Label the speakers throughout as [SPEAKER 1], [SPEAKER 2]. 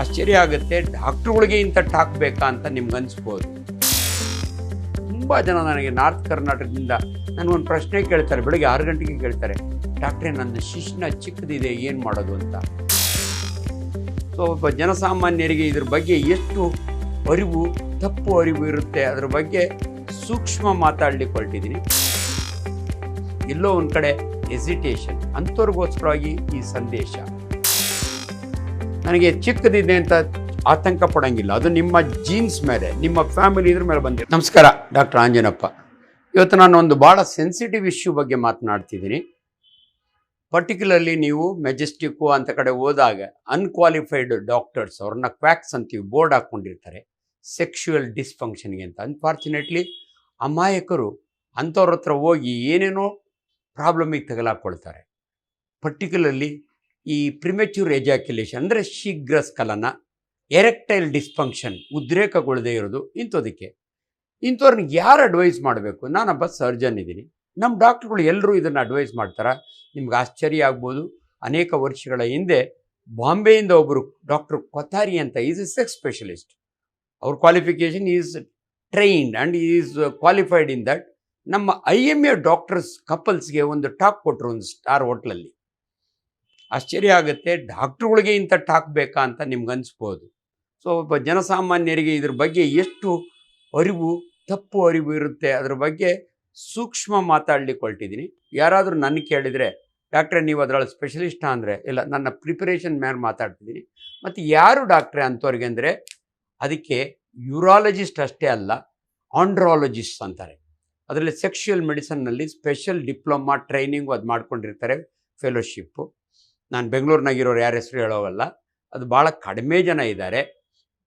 [SPEAKER 1] ಆಶ್ಚರ್ಯ ಆಗುತ್ತೆ, ಡಾಕ್ಟ್ರುಗಳಿಗೆ ಇಂಥ ಟಾಕ್ ಬೇಕಾ ಅಂತ ನಿಮ್ಗೆ ಅನಿಸ್ಬೋದು. ತುಂಬ ಜನ ನನಗೆ ನಾರ್ತ್ ಕರ್ನಾಟಕದಿಂದ ನನಗೊಂದು ಪ್ರಶ್ನೆ ಕೇಳ್ತಾರೆ, ಬೆಳಗ್ಗೆ ಆರು ಗಂಟೆಗೆ ಕೇಳ್ತಾರೆ, ಡಾಕ್ಟ್ರೇ, ನನ್ನ ಶಿಶ್ನ ಚಿಕ್ಕದಿದೆ, ಏನು ಮಾಡೋದು ಅಂತ? ಸೊ ಒಬ್ಬ ಜನಸಾಮಾನ್ಯರಿಗೆ ಇದ್ರ ಬಗ್ಗೆ ಎಷ್ಟು ಅರಿವು, ತಪ್ಪು ಅರಿವು ಇರುತ್ತೆ, ಅದ್ರ ಬಗ್ಗೆ ಸೂಕ್ಷ್ಮ ಮಾತಾಡಲಿಕ್ಕೆ ಹೊರಟಿದ್ದೀನಿ ಎಲ್ಲೋ ಒಂದು ಕಡೆ ಎಸಿಟೇಷನ್ ಅಂಥವ್ರಿಗೋಸ್ಕರವಾಗಿ ಈ ಸಂದೇಶ. ನನಗೆ ಚಿಕ್ಕದಿದೆ ಅಂತ ಆತಂಕ ಪಡೋಂಗಿಲ್ಲ. ಅದು ನಿಮ್ಮ ಜೀನ್ಸ್ ಮೇಲೆ, ನಿಮ್ಮ ಫ್ಯಾಮಿಲಿ ಇದ್ರ ಮೇಲೆ ಬಂದಿದೆ ನಮಸ್ಕಾರ ಡಾಕ್ಟರ್ ಆಂಜನಪ್ಪ. ಇವತ್ತು ನಾನು ಒಂದು ಭಾಳ ಸೆನ್ಸಿಟಿವ್ ಇಶ್ಯೂ ಬಗ್ಗೆ ಮಾತನಾಡ್ತಿದ್ದೀನಿ. ಪರ್ಟಿಕ್ಯುಲರ್ಲಿ ನೀವು ಮೆಜೆಸ್ಟಿಕ್ಕು ಅಂತ ಕಡೆ ಹೋದಾಗ ಅನ್ಕ್ವಾಲಿಫೈಡ್ ಡಾಕ್ಟರ್ಸ್ ಅವ್ರನ್ನ ಕ್ವ್ಯಾಕ್ಸ್ ಅಂತೀವಿ, ಬೋರ್ಡ್ ಹಾಕ್ಕೊಂಡಿರ್ತಾರೆ. ಸೆಕ್ಷುವಲ್ ಡಿಸ್ಫಂಕ್ಷನ್ಗೆ ಅಂತ. ಅನ್ಫಾರ್ಚುನೇಟ್ಲಿ ಅಮಾಯಕರು ಅಂಥವ್ರ ಹತ್ರ ಹೋಗಿ ಏನೇನೋ ಪ್ರಾಬ್ಲಮಿಗೆ ತಗಲಾಕೊಳ್ತಾರೆ. ಪರ್ಟಿಕ್ಯುಲರ್ಲಿ ಈ ಪ್ರಿಮೆಚ್ಯೂರ್ ಎಜಾಕ್ಯುಲೇಷನ್ ಅಂದರೆ ಶೀಘ್ರ ಸ್ಖಲನ ಎರೆಕ್ಟೈಲ್ ಡಿಸ್ಫಂಕ್ಷನ್ ಉದ್ರೇಕಗೊಳ್ಳದೇ ಇರೋದು ಇಂಥದಕ್ಕೆ. ಇಂಥವ್ರನ್ನ ಯಾರು ಅಡ್ವೈಸ್ ಮಾಡಬೇಕು? ನಾನೊಬ್ಬ ಸರ್ಜನ್ ಇದ್ದೀನಿ. ನಮ್ಮ ಡಾಕ್ಟ್ರುಗಳು ಎಲ್ಲರೂ ಇದನ್ನು ಅಡ್ವೈಸ್ ಮಾಡ್ತಾರೆ? ನಿಮ್ಗೆ ಆಶ್ಚರ್ಯ ಆಗ್ಬೋದು. ಅನೇಕ ವರ್ಷಗಳ ಹಿಂದೆ ಬಾಂಬೆಯಿಂದ ಒಬ್ಬರು ಡಾಕ್ಟರ್ ಕೊಥಾರಿ ಅಂತ ಈಸ್ ಎ ಸೆಕ್ಸ್ ಸ್ಪೆಷಲಿಸ್ಟ್ ಅವ್ರ qualification is trained and is qualified in that ನಮ್ಮ ಐ ಎಂ ಎ ಡಾಕ್ಟರ್ಸ್ ಕಪಲ್ಸ್ಗೆ ಒಂದು ಟಾಕ್ ಕೊಟ್ಟರು ಒಂದು ಸ್ಟಾರ್ ಹೋಟ್ಲಲ್ಲಿ ಆಶ್ಚರ್ಯ ಆಗುತ್ತೆ, ಡಾಕ್ಟ್ರುಗಳಿಗೆ ಇಂಥ ಟಾಕ್ ಬೇಕಾ ಅಂತ ನಿಮ್ಗೆ ಅನಿಸ್ಬೋದು ಸೊ, ಒಬ್ಬ ಜನಸಾಮಾನ್ಯರಿಗೆ ಇದ್ರ ಬಗ್ಗೆ ಎಷ್ಟು ಅರಿವು, ತಪ್ಪು ಅರಿವು ಇರುತ್ತೆ, ಅದ್ರ ಬಗ್ಗೆ ಸೂಕ್ಷ್ಮ ಮಾತಾಡ್ಲಿಕ್ಕೆ ಯಾರಾದರೂ ನನ್ನ ಕೇಳಿದರೆ, ಡಾಕ್ಟ್ರೆ, ನೀವು ಅದರೊಳಗೆ ಸ್ಪೆಷಲಿಸ್ಟಾ ಅಂದರೆ, ಇಲ್ಲ, ನನ್ನ ಪ್ರಿಪರೇಷನ್ ಮೇಲೆ ಮಾತಾಡ್ತಿದ್ದೀನಿ. ಮತ್ತು ಯಾರು ಡಾಕ್ಟ್ರೆ ಅಂಥವ್ರಿಗೆ ಅಂದರೆ, ಅದಕ್ಕೆ ಯೂರಾಲಜಿಸ್ಟ್ ಅಷ್ಟೇ ಅಲ್ಲ, ಆಂಡ್ರಾಲಜಿಸ್ಟ್ ಅಂತಾರೆ. ಅದರಲ್ಲಿ ಸೆಕ್ಷುಯಲ್ ಮೆಡಿಸನ್ನಲ್ಲಿ ಸ್ಪೆಷಲ್ ಡಿಪ್ಲೊಮಾ, ಟ್ರೈನಿಂಗು ಅದು ಮಾಡ್ಕೊಂಡಿರ್ತಾರೆ, ಫೆಲೋಶಿಪ್ಪು. ನಾನು ಬೆಂಗಳೂರಿನಾಗಿರೋರು ಯಾರ ಹೆಸರು ಹೇಳೋವಲ್ಲ, ಅದು ಭಾಳ ಕಡಿಮೆ ಜನ ಇದ್ದಾರೆ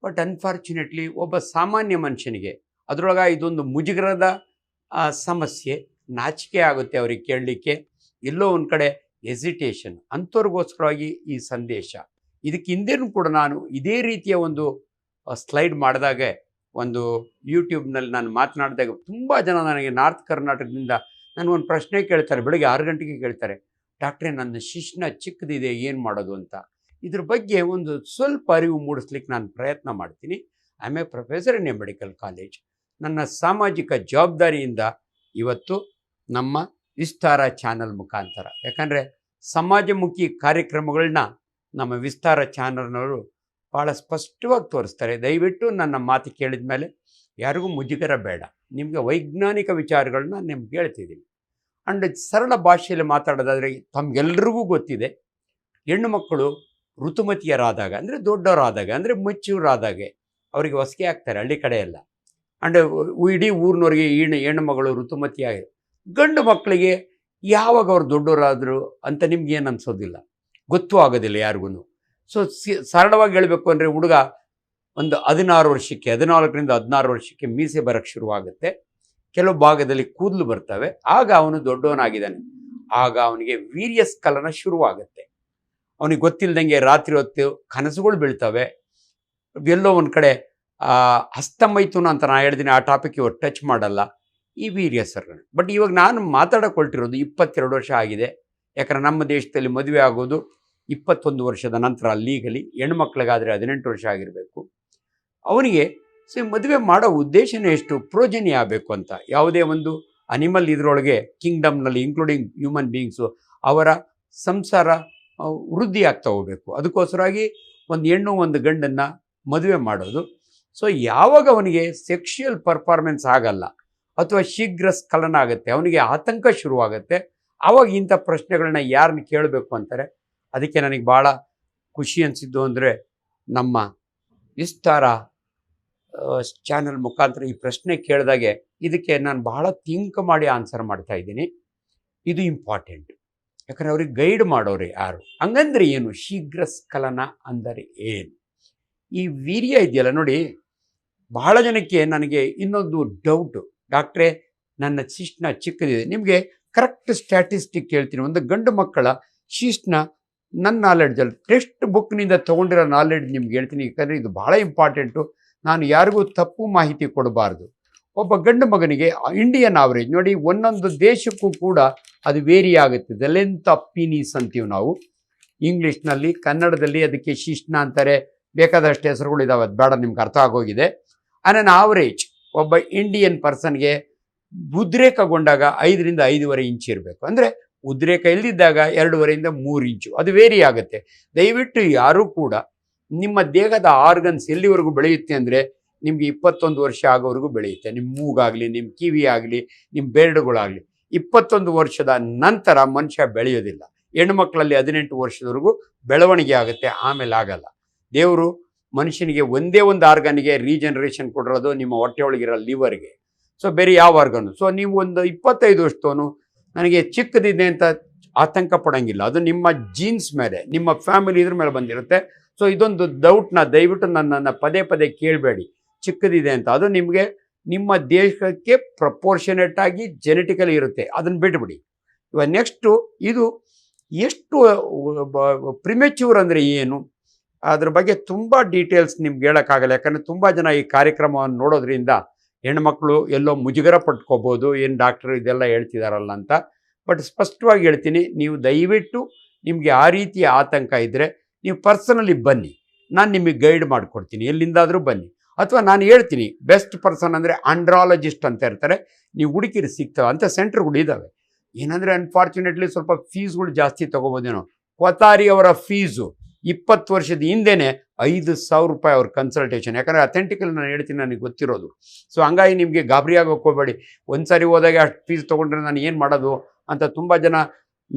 [SPEAKER 1] ಬಟ್ ಅನ್ಫಾರ್ಚುನೇಟ್ಲಿ ಒಬ್ಬ ಸಾಮಾನ್ಯ ಮನುಷ್ಯನಿಗೆ ಅದರೊಳಗೆ ಇದೊಂದು ಮುಜುಗರದ ಸಮಸ್ಯೆ ನಾಚಿಕೆ ಆಗುತ್ತೆ ಅವ್ರಿಗೆ ಕೇಳಲಿಕ್ಕೆ. ಎಲ್ಲೋ ಒಂದು ಕಡೆ ಎಸಿಟೇಷನ್ ಅಂಥವ್ರಿಗೋಸ್ಕರವಾಗಿ ಈ ಸಂದೇಶ. ಇದಕ್ಕೆ ಕೂಡ ನಾನು ಇದೇ ರೀತಿಯ ಒಂದು ಸ್ಲೈಡ್ ಮಾಡಿದಾಗ ಒಂದು ಯೂಟ್ಯೂಬ್ನಲ್ಲಿ ನಾನು ಮಾತನಾಡಿದಾಗ ತುಂಬ ಜನ ನನಗೆ ನಾರ್ತ್ ಕರ್ನಾಟಕದಿಂದ ನನಗೊಂದು ಪ್ರಶ್ನೆ ಕೇಳ್ತಾರೆ, ಬೆಳಗ್ಗೆ ಆರು ಗಂಟೆಗೆ ಕೇಳ್ತಾರೆ. ಡಾಕ್ಟ್ರೇ, ನನ್ನ ಶಿಶ್ನ ಚಿಕ್ಕದಿದೆ, ಏನು ಮಾಡೋದು ಅಂತ. ಇದ್ರ ಬಗ್ಗೆ ಒಂದು ಸ್ವಲ್ಪ ಅರಿವು ಮೂಡಿಸ್ಲಿಕ್ಕೆ ನಾನು ಪ್ರಯತ್ನ ಮಾಡ್ತೀನಿ. I a professor in a medical college ನನ್ನ ಸಾಮಾಜಿಕ ಜವಾಬ್ದಾರಿಯಿಂದ ಇವತ್ತು ನಮ್ಮ ವಿಸ್ತಾರ ಚಾನಲ್ ಮುಖಾಂತರ. ಯಾಕಂದರೆ ಸಮಾಜಮುಖಿ ಕಾರ್ಯಕ್ರಮಗಳನ್ನ ನಮ್ಮ ವಿಸ್ತಾರ ಚಾನಲ್ನವರು ಭಾಳ ಸ್ಪಷ್ಟವಾಗಿ ತೋರಿಸ್ತಾರೆ. ದಯವಿಟ್ಟು ನನ್ನ ಮಾತು ಕೇಳಿದ ಮೇಲೆ ಯಾರಿಗೂ ಮುಜುಗರ ಬೇಡ. ನಿಮಗೆ ವೈಜ್ಞಾನಿಕ ವಿಚಾರಗಳನ್ನ ನಿಮ್ಗೆ ಹೇಳ್ತಿದ್ದೀನಿ. ಅಂಡ್ ಸರಳ ಭಾಷೆಯಲ್ಲಿ ಮಾತಾಡೋದಾದರೆ ತಮಗೆಲ್ರಿಗೂ ಗೊತ್ತಿದೆ. ಹೆಣ್ಣು ಮಕ್ಕಳು ಋತುಮತಿಯರಾದಾಗ, ಅಂದರೆ ದೊಡ್ಡವರಾದಾಗ, ಅಂದರೆ ಮಚ್ಚೂರಾದಾಗ ಅವರಿಗೆ ಹೊಸಿಗೆ ಆಗ್ತಾರೆ ಹಳ್ಳಿ ಕಡೆ ಎಲ್ಲ. ಅಂಡ್ ಇಡೀ ಊರಿನವ್ರಿಗೆ ಹೆಣ್ಣು ಹೆಣ್ಣು ಮಗಳು ಋತುಮತಿಯಾಗಿ ಗಂಡು ಮಕ್ಕಳಿಗೆ ಯಾವಾಗ ಅವ್ರು ದೊಡ್ಡವರಾದರು ಅಂತ ನಿಮ್ಗೆ ಏನು ಅನ್ಸೋದಿಲ್ಲ. ಗೊತ್ತೂ ಆಗೋದಿಲ್ಲ ಯಾರಿಗೂ ಸಿ, ಸರಳವಾಗಿ ಹೇಳಬೇಕು ಅಂದರೆ ಹುಡುಗ ಒಂದು ಹದಿನಾರು ವರ್ಷಕ್ಕೆ, ಹದಿನಾಲ್ಕರಿಂದ ಹದಿನಾರು ವರ್ಷಕ್ಕೆ ಮೀಸೆ ಬರೋಕ್ಕೆ ಶುರುವಾಗುತ್ತೆ. ಕೆಲವು ಭಾಗದಲ್ಲಿ ಕೂದಲು ಬರ್ತವೆ ಆಗ ಅವನು ದೊಡ್ಡವನಾಗಿದ್ದಾನೆ. ಆಗ ಅವನಿಗೆ ವೀರ್ಯ ಸ್ಖಲನ ಶುರುವಾಗುತ್ತೆ. ಅವನಿಗೆ ಗೊತ್ತಿಲ್ಲದಂಗೆ ರಾತ್ರಿ ಹೊತ್ತು ಕನಸುಗಳು ಬೀಳ್ತವೆ. ಎಲ್ಲೋ ಒಂದು ಕಡೆ ಆ, ಹಸ್ತಮೈಥುನ ಅಂತ ನಾನು ಹೇಳಿದ್ದೀನಿ ಆ ಟಾಪಿಕ್ ಇವಾಗ ಟಚ್ ಮಾಡಲ್ಲ. ಈ ವೀರ್ಯ ಸರ್ ಬಟ್ ಇವಾಗ ನಾನು ಮಾತಾಡಕೊಳ್ತಿರೋದು ಇಪ್ಪತ್ತೆರಡು ವರ್ಷ ಆಗಿದೆ. ಯಾಕಂದ್ರೆ ನಮ್ಮ ದೇಶದಲ್ಲಿ ಮದುವೆ ಆಗೋದು ಇಪ್ಪತ್ತೊಂದು ವರ್ಷದ ನಂತರ ಲೀಗಲಿ ಹೆಣ್ಮಕ್ಳಿಗಾದರೆ ಹದಿನೆಂಟು ವರ್ಷ ಆಗಿರಬೇಕು. ಅವನಿಗೆ ಸೊ, ಮದುವೆ ಮಾಡೋ ಉದ್ದೇಶನೇ ಎಷ್ಟು? ಪ್ರೋಜನಿ ಆಗಬೇಕು ಅಂತ. ಯಾವುದೇ ಒಂದು ಅನಿಮಲ್ ಇದರೊಳಗೆ ಕಿಂಗ್ಡಮ್ನಲ್ಲಿ ಇನ್ಕ್ಲೂಡಿಂಗ್ ಹ್ಯೂಮನ್ ಬೀಯಿಂಗ್ಸು ಅವರ ಸಂಸಾರ ವೃದ್ಧಿ ಆಗ್ತಾ ಹೋಗಬೇಕು. ಅದಕ್ಕೋಸ್ಕರವಾಗಿ ಒಂದು ಹೆಣ್ಣು, ಒಂದು ಗಂಡನ್ನು ಮದುವೆ ಮಾಡೋದು. ಸೊ, ಯಾವಾಗ ಅವನಿಗೆ ಸೆಕ್ಷುಯಲ್ ಪರ್ಫಾರ್ಮೆನ್ಸ್ ಆಗಲ್ಲ ಅಥವಾ ಶೀಘ್ರ ಸ್ಖಲನ ಆಗುತ್ತೆ, ಅವನಿಗೆ ಆತಂಕ ಶುರುವಾಗುತ್ತೆ ಆವಾಗ ಇಂಥ ಪ್ರಶ್ನೆಗಳನ್ನ ಯಾರನ್ನ ಕೇಳಬೇಕು ಅಂತಾರೆ? ಅದಕ್ಕೆ ನನಗೆ ಭಾಳ ಖುಷಿ ಅನಿಸಿದ್ದು ಅಂದರೆ ನಮ್ಮ ವಿಸ್ತಾರ ಚಾನಲ್ ಮುಖಾಂತರ ಈ ಪ್ರಶ್ನೆ ಕೇಳಿದಾಗೆ ಇದಕ್ಕೆ ನಾನು ಬಹಳ ಥಿಂಕ್ ಮಾಡಿ ಆನ್ಸರ್ ಮಾಡ್ತಾ ಇದ್ದೀನಿ. ಇದು ಇಂಪಾರ್ಟೆಂಟ್ ಯಾಕಂದರೆ ಅವ್ರಿಗೆ ಗೈಡ್ ಮಾಡೋರು ಯಾರು? ಹಂಗಂದ್ರೆ ಏನು? ಶೀಘ್ರ ಸ್ಖಲನ ಅಂದರೆ ಏನು? ಈ ವೀರ್ಯ ಇದೆಯಲ್ಲ ನೋಡಿ, ಬಹಳ ಜನಕ್ಕೆ ನನಗೆ ಇನ್ನೊಂದು ಡೌಟು ಡಾಕ್ಟ್ರೇ, ನನ್ನ ಶಿಸ್ಟ್ನ ಚಿಕ್ಕದಿದೆ. ನಿಮಗೆ ಕರೆಕ್ಟ್ ಸ್ಟ್ಯಾಟಿಸ್ಟಿಕ್ ಹೇಳ್ತೀನಿ. ಒಂದು ಗಂಡು ಮಕ್ಕಳ ಶಿಸ್ಟ್ನ ನನ್ನ ನಾಲೆಡ್ಜಲ್ಲಿ ಟೆಕ್ಸ್ಟ್ ಬುಕ್ನಿಂದ ತೊಗೊಂಡಿರೋ ನಾಲೆಡ್ಜ್ ನಿಮ್ಗೆ ಹೇಳ್ತೀನಿ. ಯಾಕಂದರೆ ಇದು ಭಾಳ ಇಂಪಾರ್ಟೆಂಟು ನಾನು ಯಾರಿಗೂ ತಪ್ಪು ಮಾಹಿತಿ ಕೊಡಬಾರ್ದು. ಒಬ್ಬ ಗಂಡು ಮಗನಿಗೆ ಇಂಡಿಯನ್ ಆವರೇಜ್ ನೋಡಿ ಒಂದೊಂದು ದೇಶಕ್ಕೂ ಕೂಡ ಅದು ವೇರಿ ಆಗುತ್ತೆ ದ ಲೆಂತ್ ಆಫ್ ಪೀನೀಸ್ ಅಂತೀವಿ ನಾವು. ಇಂಗ್ಲೀಷ್ನಲ್ಲಿ ಕನ್ನಡದಲ್ಲಿ ಅದಕ್ಕೆ ಶಿಶ್ನ ಅಂತಾರೆ. ಬೇಕಾದಷ್ಟು ಹೆಸರುಗಳು ಇದಾವೆ. ಅದು ಬೇಡ, ನಿಮ್ಗೆ ಅರ್ಥ ಆಗೋಗಿದೆ. ಅನನ್ ಅನ್ ಆವರೇಜ್ ಒಬ್ಬ ಇಂಡಿಯನ್ ಪರ್ಸನ್ಗೆ ಉದ್ರೇಕಗೊಂಡಾಗ ಐದರಿಂದ ಐದೂವರೆ ಇಂಚ್ ಇರಬೇಕು. ಅಂದರೆ ಉದ್ರೇಕ ಇಲ್ದಿದ್ದಾಗ ಎರಡೂವರೆಯಿಂದ ಮೂರು ಇಂಚು ಅದು ವೇರಿ ಆಗುತ್ತೆ ದಯವಿಟ್ಟು ಯಾರೂ ಕೂಡ ನಿಮ್ಮ ದೇಹದ ಆರ್ಗನ್ಸ್ ಎಲ್ಲಿವರೆಗೂ ಬೆಳೆಯುತ್ತೆ ಅಂದರೆ ನಿಮಗೆ ಇಪ್ಪತ್ತೊಂದು ವರ್ಷ ಆಗೋವರೆಗೂ ಬೆಳೆಯುತ್ತೆ. ನಿಮ್ಮ ಮೂಗಾಗಲಿ ನಿಮ್ಮ ಕಿವಿ ಆಗಲಿ ನಿಮ್ಮ ಬೆರಡುಗಳಾಗಲಿ. ಇಪ್ಪತ್ತೊಂದು ವರ್ಷದ ನಂತರ ಮನುಷ್ಯ ಬೆಳೆಯೋದಿಲ್ಲ. ಹೆಣ್ಣುಮಕ್ಕಳಲ್ಲಿ ಹದಿನೆಂಟು ವರ್ಷದವರೆಗೂ ಬೆಳವಣಿಗೆ ಆಗುತ್ತೆ, ಆಮೇಲೆ ಆಗಲ್ಲ. ದೇವರು ಮನುಷ್ಯನಿಗೆ ಒಂದೇ ಒಂದು ಆರ್ಗನ್ಗೆ ರೀಜನರೇಷನ್ ಕೊಡಿರೋದು ನಿಮ್ಮ ಹೊಟ್ಟೆ ಒಳಗಿರೋ ಲಿವರ್ಗೆ ಸೊ ಬೇರೆ ಯಾವ ಆರ್ಗನು ಸೊ ನೀವು ಒಂದು ಇಪ್ಪತ್ತೈದು ವರ್ಷದವನು, ನನಗೆ ಚಿಕ್ಕದಿದೆ ಅಂತ ಆತಂಕ ಪಡೋಂಗಿಲ್ಲ. ಅದು ನಿಮ್ಮ ಜೀನ್ಸ್ ಮೇಲೆ, ನಿಮ್ಮ ಫ್ಯಾಮಿಲಿ ಇದ್ರ ಮೇಲೆ ಬಂದಿರುತ್ತೆ. ಸೊ ಇದೊಂದು ಡೌಟ್ನ ದಯವಿಟ್ಟು ನನ್ನನ್ನು ಪದೇ ಪದೇ ಕೇಳಬೇಡಿ. ಚಿಕ್ಕದಿದೆ ಅಂತ. ಅದು ನಿಮಗೆ ನಿಮ್ಮ ದೇಶಕ್ಕೆ ಪ್ರಪೋರ್ಷನೇಟ್ ಆಗಿ ಜೆನೆಟಿಕಲಿ ಇರುತ್ತೆ. ಅದನ್ನು ಬಿಟ್ಬಿಡಿ. ಇವಾಗ ನೆಕ್ಸ್ಟು ಇದು ಎಷ್ಟು ಪ್ರಿಮೆಚ್ಯೂರ್ ಅಂದರೆ ಏನು? ಅದ್ರ ಬಗ್ಗೆ ತುಂಬ ಡೀಟೇಲ್ಸ್ ನಿಮ್ಗೆ ಹೇಳೋಕ್ಕಾಗಲ್ಲ. ಯಾಕಂದರೆ ತುಂಬ ಜನ ಈ ಕಾರ್ಯಕ್ರಮವನ್ನು ನೋಡೋದ್ರಿಂದ ಹೆಣ್ಮಕ್ಳು ಎಲ್ಲೋ ಮುಜುಗರ ಪಟ್ಕೋಬೋದು, ಏನು ಡಾಕ್ಟ್ರು ಇದೆಲ್ಲ ಹೇಳ್ತಿದಾರಲ್ಲ ಅಂತ. ಬಟ್ ಸ್ಪಷ್ಟವಾಗಿ ಹೇಳ್ತೀನಿ, ನೀವು ದಯವಿಟ್ಟು ನಿಮಗೆ ಆ ರೀತಿಯ ಆತಂಕ ಇದ್ದರೆ ನೀವು ಪರ್ಸನಲಿ ಬನ್ನಿ. ನಾನು ನಿಮಗೆ ಗೈಡ್ ಮಾಡಿಕೊಡ್ತೀನಿ. ಎಲ್ಲಿಂದಾದರೂ ಬನ್ನಿ. ಅಥವಾ ನಾನು ಹೇಳ್ತೀನಿ, ಬೆಸ್ಟ್ ಪರ್ಸನ್ ಅಂದರೆ ಆಂಡ್ರಾಲಜಿಸ್ಟ್ ಅಂತ ಇರ್ತಾರೆ. ನೀವು ಹುಡುಕಿರಿ ಸಿಗ್ತವೆ. ಅಂಥ ಸೆಂಟ್ರ್ಗಳು ಇದ್ದಾವೆ ಏನಂದರೆ ಅನ್ಫಾರ್ಚುನೇಟ್ಲಿ ಸ್ವಲ್ಪ ಫೀಸ್ಗಳು ಜಾಸ್ತಿ ತೊಗೋಬೋದೇನೋ. ಕೊತಾರಿ ಅವರ ಫೀಸು ಇಪ್ಪತ್ತು ವರ್ಷದ ಹಿಂದೆನೇ ಐದು ಸಾವಿರ ರೂಪಾಯಿ ಅವ್ರ ಕನ್ಸಲ್ಟೇಷನ್ ಯಾಕಂದರೆ ಅಥೆಂಟಿಕಲ್ ನಾನು ಹೇಳ್ತೀನಿ, ನನಗೆ ಗೊತ್ತಿರೋದು. ಸೊ ಹಂಗಾಗಿ ನಿಮಗೆ ಗಾಬರಿ ಹೋಗ್ಕೋಬೇಡಿ ಹೋಗಬೇಡಿ. ಒಂದು ಸಾರಿ ಹೋದಾಗ ಅಷ್ಟು ಫೀಸ್ ತೊಗೊಂಡ್ರೆ ನಾನು ಏನು ಮಾಡೋದು? ಅಂತ ತುಂಬ ಜನ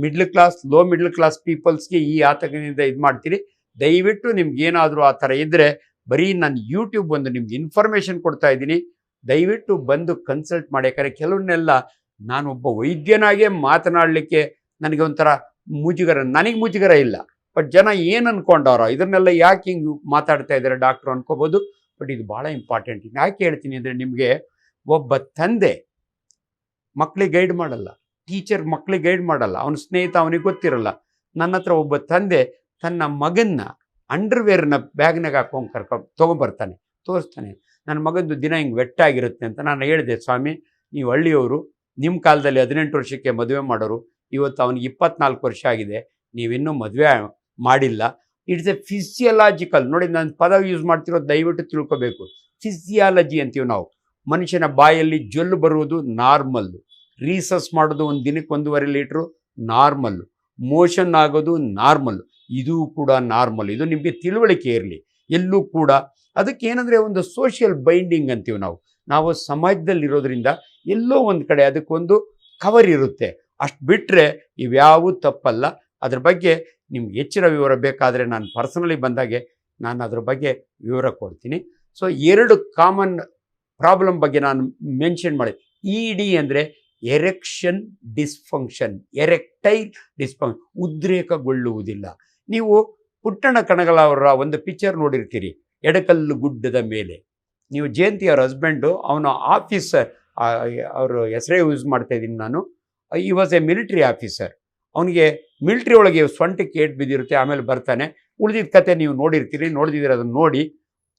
[SPEAKER 1] middle class low middle class ಪೀಪಲ್ಸ್ಗೆ ಈ ಆತಂಕದಿಂದ ಇದು ಮಾಡ್ತೀರಿ. ದಯವಿಟ್ಟು ನಿಮ್ಗೆ ಏನಾದರೂ ಆ ಥರ ಇದ್ದರೆ ಬರೀ ನಾನು ಯೂಟ್ಯೂಬ್ ಒಂದು ನಿಮ್ಗೆ ಇನ್ಫಾರ್ಮೇಷನ್ ಕೊಡ್ತಾ ಇದ್ದೀನಿ. ದಯವಿಟ್ಟು ಬಂದು ಕನ್ಸಲ್ಟ್ ಮಾಡಿ. ಯಾಕಂದರೆ ಕೆಲವನ್ನೆಲ್ಲ ನಾನೊಬ್ಬ ವೈದ್ಯನಾಗೇ ಮಾತನಾಡಲಿಕ್ಕೆ ನನಗೆ ಒಂಥರ ಮುಜುಗರ, ನನಗೆ ಮುಜುಗರ ಇಲ್ಲ. ಬಟ್ ಜನ ಏನು ಅನ್ಕೊಂಡವ್ರ ಇದನ್ನೆಲ್ಲ ಯಾಕೆ ಹಿಂಗೆ ಮಾತಾಡ್ತಾ ಇದ್ದಾರೆ ಡಾಕ್ಟ್ರು ಅನ್ಕೋಬೋದು. ಬಟ್ ಇದು ಭಾಳ ಇಂಪಾರ್ಟೆಂಟ್ ಯಾಕೆ ಹೇಳ್ತೀನಿ ಅಂದರೆ ನಿಮಗೆ ಒಬ್ಬ ತಂದೆ ಮಕ್ಕಳಿಗೆ ಗೈಡ್ ಮಾಡಲ್ಲ. ಟೀಚರ್ ಮಕ್ಕಳಿಗೆ ಗೈಡ್ ಮಾಡಲ್ಲ. ಅವನ ಸ್ನೇಹಿತ ಅವನಿಗೆ ಗೊತ್ತಿರಲ್ಲ. ನನ್ನ ಹತ್ರ ಒಬ್ಬ ತಂದೆ ತನ್ನ ಮಗನ್ನ ಅಂಡರ್ವೇರ್ನ ಬ್ಯಾಗ್ನಾಗ ಹಾಕೊಂಡು ಕರ್ಕೊ ತೊಗೊಂಬರ್ತಾನೆ, ತೋರಿಸ್ತಾನೆ. ನನ್ನ ಮಗಂದು ದಿನ ಹಿಂಗೆ ವೆಟ್ಟಾಗಿರುತ್ತೆ ಅಂತ ನಾನು ಹೇಳಿದೆ, ಸ್ವಾಮಿ, ನೀವು ಹಳ್ಳಿಯವರು ನಿಮ್ಮ ಕಾಲದಲ್ಲಿ ಹದಿನೆಂಟು ವರ್ಷಕ್ಕೆ ಮದುವೆ ಮಾಡೋರು, ಇವತ್ತು ಅವನಿಗೆ ಇಪ್ಪತ್ನಾಲ್ಕು ವರ್ಷ ಆಗಿದೆ ನೀವಿನ್ನೂ ಮದುವೆ ಮಾಡಿಲ್ಲ. ಇಟ್ಸ್ ಎ ಫಿಸಿಯಲಾಜಿಕಲ್ ನೋಡಿ ನಾನು ಪದ ಯೂಸ್ ಮಾಡ್ತಿರೋದು ದಯವಿಟ್ಟು ತಿಳ್ಕೊಬೇಕು. ಫಿಸಿಯಾಲಜಿ ಅಂತೀವಿ ನಾವು. ಮನುಷ್ಯನ ಬಾಯಲ್ಲಿ ಜೊಲ್ಲು ಬರುವುದು ನಾರ್ಮಲ್ಲು ರೀಸಸ್ ಮಾಡೋದು ಒಂದು ದಿನಕ್ಕೆ ಒಂದೂವರೆ ಲೀಟ್ರು ನಾರ್ಮಲ್ಲು ಮೋಷನ್ ಆಗೋದು ನಾರ್ಮಲ್. ಇದು ಕೂಡ ನಾರ್ಮಲ್. ಇದು ನಿಮಗೆ ತಿಳುವಳಿಕೆ ಇರಲಿ. ಎಲ್ಲೂ ಕೂಡ. ಅದಕ್ಕೆ ಏನಂದರೆ ಒಂದು ಸೋಷಿಯಲ್ ಬೈಂಡಿಂಗ್ ಅಂತೀವಿ ನಾವು. ನಾವು ಸಮಾಜದಲ್ಲಿರೋದ್ರಿಂದ ಎಲ್ಲೋ ಒಂದು ಕಡೆ ಅದಕ್ಕೊಂದು ಕವರ್ ಇರುತ್ತೆ. ಅಷ್ಟು ಬಿಟ್ಟರೆ ಇವ್ಯಾವೂ ತಪ್ಪಲ್ಲ. ಅದ್ರ ಬಗ್ಗೆ ನಿಮ್ಗೆ ಹೆಚ್ಚಿನ ವಿವರ ಬೇಕಾದರೆ ನಾನು ಪರ್ಸನಲಿ ಬಂದಾಗೆ ನಾನು ಅದ್ರ ಬಗ್ಗೆ ವಿವರ ಕೊಡ್ತೀನಿ. ಸೊ, ಎರಡು ಕಾಮನ್ ಪ್ರಾಬ್ಲಮ್ ಬಗ್ಗೆ ನಾನು ಮೆನ್ಷನ್ ಮಾಡಿ. ಇ ಡಿ ಅಂದರೆ ಎರೆಕ್ಷನ್ ಡಿಸ್ಫಂಕ್ಷನ್ ಎರೆಕ್ಟೈಲ್ ಡಿಸ್ಫಂಕ್ಷನ್ ಉದ್ರೇಕಗೊಳ್ಳುವುದಿಲ್ಲ. ನೀವು ಪುಟ್ಟಣ ಕಣಗಲವರ ಒಂದು ಪಿಕ್ಚರ್ ನೋಡಿರ್ತೀರಿ, ಎಡಕಲ್ಲು ಗುಡ್ಡದ ಮೇಲೆ. ನೀವು ಜಯಂತಿ ಅವ್ರ ಹಸ್ಬೆಂಡು ಅವನ ಆಫೀಸರ್ ಅವರು ಹೆಸರೇ ಯೂಸ್ ಮಾಡ್ತಾ ಇದ್ದೀನಿ ನಾನು. ಈ ವಾಸ್ ಎ ಮಿಲಿಟ್ರಿ ಆಫೀಸರ್ ಅವನಿಗೆ ಮಿಲಿಟ್ರಿ ಒಳಗೆ ಸೊಂಟಕ್ಕೆ ಏಟ್ ಬಿದ್ದಿರುತ್ತೆ, ಆಮೇಲೆ ಬರ್ತಾನೆ. ಉಳಿದಿದ್ದ ಕತೆ ನೀವು ನೋಡಿರ್ತೀರಿ ನೋಡಿದಿರ ಅದನ್ನು ನೋಡಿ.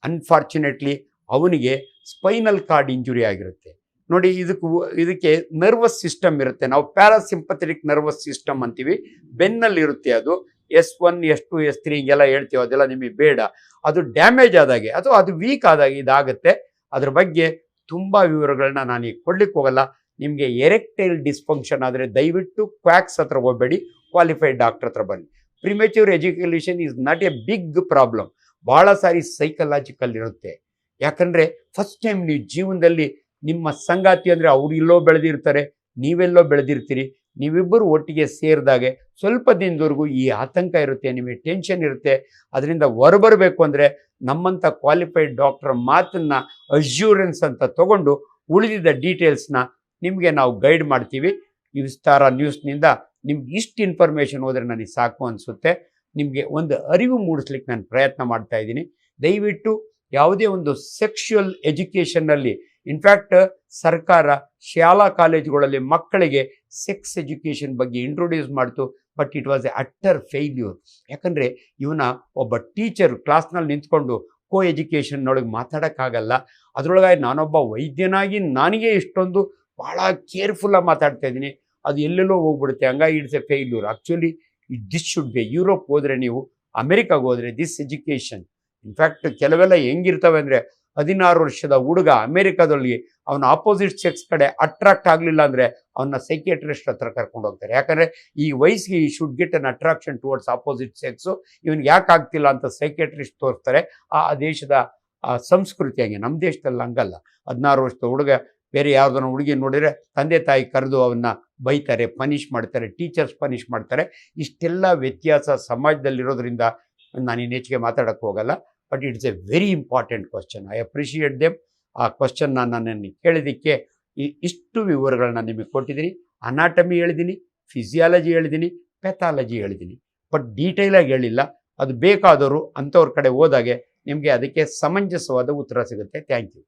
[SPEAKER 1] ಅನ್ಫಾರ್ಚುನೇಟ್ಲಿ ಅವನಿಗೆ ಸ್ಪೈನಲ್ ಕಾರ್ಡ್ ಇಂಜುರಿ ಆಗಿರುತ್ತೆ. ನೋಡಿ ಇದಕ್ಕೂ ಇದಕ್ಕೆ ನರ್ವಸ್ ಸಿಸ್ಟಮ್ ಇರುತ್ತೆ. ನಾವು ಪ್ಯಾರಾಸಿಂಪಥೆಟಿಕ್ ನರ್ವಸ್ ಸಿಸ್ಟಮ್ ಅಂತೀವಿ. ಬೆನ್ನಲ್ಲಿ ಇರುತ್ತೆ ಅದು. S one, S two, S three ಹಿಂಗೆಲ್ಲ ಹೇಳ್ತೀವಿ. ಅದೆಲ್ಲ ನಿಮಗೆ ಬೇಡ. ಅದು ಡ್ಯಾಮೇಜ್ ಆದಾಗೆ ಅಥವಾ ಅದು ವೀಕ್ ಆದಾಗ ಇದಾಗುತ್ತೆ. ಅದ್ರ ಬಗ್ಗೆ ತುಂಬ ವಿವರಗಳನ್ನ ನಾನು ಈಗ ಕೊಡ್ಲಿಕ್ಕೆ ಹೋಗಲ್ಲ. ನಿಮಗೆ ಎರೆಕ್ಟೈಲ್ ಡಿಸ್ಫಂಕ್ಷನ್ ಆದರೆ ದಯವಿಟ್ಟು ಕ್ವಾಕ್ಸ್ ಹತ್ರ ಹೋಗಬೇಡಿ. ಕ್ವಾಲಿಫೈಡ್ ಡಾಕ್ಟರ್ ಹತ್ರ ಬನ್ನಿ. Premature education is not a big problem ಭಾಳ ಸಾರಿ ಸೈಕಲಾಜಿಕಲ್ ಇರುತ್ತೆ. ಯಾಕಂದರೆ ಫಸ್ಟ್ ಟೈಮ್ ನೀವು ಜೀವನದಲ್ಲಿ ನಿಮ್ಮ ಸಂಗಾತಿ ಅಂದರೆ ಅವ್ರು ಇಲ್ಲೋ ಬೆಳೆದಿರ್ತಾರೆ, ನೀವೆಲ್ಲೋ ಬೆಳೆದಿರ್ತೀರಿ, ನೀವಿಬ್ಬರು ಒಟ್ಟಿಗೆ ಸೇರಿದಾಗೆ ಸ್ವಲ್ಪ ದಿನದವರೆಗೂ ಈ ಆತಂಕ ಇರುತ್ತೆ, ನಿಮಗೆ ಟೆನ್ಷನ್ ಇರುತ್ತೆ. ಅದರಿಂದ ಹೊರಬರಬೇಕು ಅಂದರೆ ನಮ್ಮಂಥ ಕ್ವಾಲಿಫೈಡ್ ಡಾಕ್ಟರ್ ಮಾತನ್ನು ಅಶ್ಯೂರೆನ್ಸ್ ಅಂತ ತಗೊಂಡು ಉಳಿದಿದ್ದ ಡೀಟೇಲ್ಸ್ನ ನಿಮಗೆ ನಾವು ಗೈಡ್ ಮಾಡ್ತೀವಿ. ಈ ವಿಸ್ತಾರ ನ್ಯೂಸ್ನಿಂದ ನಿಮ್ಗೆ ಇಷ್ಟು ಇನ್ಫಾರ್ಮೇಷನ್ ಹೋದರೆ ನನಗೆ ಸಾಕು ಅನಿಸುತ್ತೆ. ನಿಮಗೆ ಒಂದು ಅರಿವು ಮೂಡಿಸ್ಲಿಕ್ಕೆ ನಾನು ಪ್ರಯತ್ನ ಮಾಡ್ತಾ ಇದ್ದೀನಿ. ದಯವಿಟ್ಟು ಯಾವುದೇ ಒಂದು ಸೆಕ್ಷುಯಲ್ ಎಜುಕೇಷನ್ನಲ್ಲಿ ಇನ್ಫ್ಯಾಕ್ಟ್ ಸರ್ಕಾರ ಶಾಲಾ ಕಾಲೇಜುಗಳಲ್ಲಿ ಮಕ್ಕಳಿಗೆ ಸೆಕ್ಸ್ ಎಜುಕೇಷನ್ ಬಗ್ಗೆ ಇಂಟ್ರೊಡ್ಯೂಸ್ ಮಾಡ್ತು but it was a utter failure ಯಾಕಂದರೆ ಇವನ ಒಬ್ಬ ಟೀಚರ್ ಕ್ಲಾಸ್ನಲ್ಲಿ ನಿಂತ್ಕೊಂಡು ಕೋ ಎಜುಕೇಷನ್ನೊಳಗೆ ಮಾತಾಡೋಕ್ಕಾಗಲ್ಲ. ಅದರೊಳಗಾಗಿ ನಾನೊಬ್ಬ ವೈದ್ಯನಾಗಿ ನನಗೆ ಇಷ್ಟೊಂದು ಭಾಳ ಕೇರ್ಫುಲ್ಲಾಗಿ ಮಾತಾಡ್ತಾ ಇದ್ದೀನಿ. ಅದು ಎಲ್ಲೆಲ್ಲೋ ಹೋಗ್ಬಿಡುತ್ತೆ. ಹಂಗಾಗಿ it's a failure actually this should be Europe ಹೋದರೆ ನೀವು ಅಮೆರಿಕಾಗೆ ಹೋದರೆ ದಿಸ್ ಎಜುಕೇಷನ್ ಇನ್ಫ್ಯಾಕ್ಟ್ ಕೆಲವೆಲ್ಲ ಹೆಂಗಿರ್ತವೆ ಅಂದರೆ ಹದಿನಾರು ವರ್ಷದ ಹುಡುಗ ಅಮೆರಿಕಾದಲ್ಲಿ ಅವನ ಆಪೋಸಿಟ್ ಸೆಕ್ಸ್ ಕಡೆ ಅಟ್ರಾಕ್ಟ್ ಆಗಲಿಲ್ಲ ಅಂದರೆ ಅವನ್ನ ಸೈಕಿಯಾಟ್ರಿಸ್ಟ್ ಹತ್ರ ಕರ್ಕೊಂಡು ಹೋಗ್ತಾರೆ. ಯಾಕಂದರೆ ಈ ವಯಸ್ಸಿಗೆ ಈ should get an attraction towards opposite sex ಇವನಿಗೆ ಯಾಕೆ ಆಗ್ತಿಲ್ಲ ಅಂತ ಸೈಕಿಯಾಟ್ರಿಸ್ಟ್ ತೋರಿಸ್ತಾರೆ. ಆ ದೇಶದ ಸಂಸ್ಕೃತಿ ಹಂಗೆ ನಮ್ಮ ದೇಶದಲ್ಲಿ ಹಂಗಲ್ಲ. ಹದಿನಾರು ವರ್ಷದ ಹುಡುಗ ಬೇರೆ ಯಾವುದನ್ನ ಹುಡುಗಿ ನೋಡಿದರೆ ತಂದೆ ತಾಯಿ ಕರೆದು ಅವನ್ನ ಬೈತಾರೆ ಪನಿಷ್ ಮಾಡ್ತಾರೆ ಟೀಚರ್ಸ್ ಪನಿಷ್ ಮಾಡ್ತಾರೆ. ಇಷ್ಟೆಲ್ಲ ವ್ಯತ್ಯಾಸ ಸಮಾಜದಲ್ಲಿರೋದ್ರಿಂದ ನಾನು ಇನ್ನು ಹೆಚ್ಚಿಗೆ ಮಾತಾಡೋಕ್ಕೆ ಹೋಗಲ್ಲ. But it's a very important question I appreciate them ಆ ಕ್ವಶನ್ ನಾನು ನನ್ನನ್ನು ಕೇಳಿದ್ದಕ್ಕೆ ಈ ಇಷ್ಟು ವಿವರಗಳನ್ನ ನಿಮಗೆ ಕೊಟ್ಟಿದ್ದೀನಿ. ಅನಾಟಮಿ ಹೇಳಿದ್ದೀನಿ ಫಿಸಿಯಾಲಜಿ ಹೇಳಿದ್ದೀನಿ ಪೆಥಾಲಜಿ ಹೇಳಿದ್ದೀನಿ. ಬಟ್ ಡೀಟೇಲಾಗಿ ಹೇಳಿಲ್ಲ. ಅದು ಬೇಕಾದವರು ಅಂಥವ್ರ ಕಡೆ ಹೋದಾಗೆ ನಿಮಗೆ ಅದಕ್ಕೆ ಸಮಂಜಸವಾದ ಉತ್ತರ ಸಿಗುತ್ತೆ. Thank you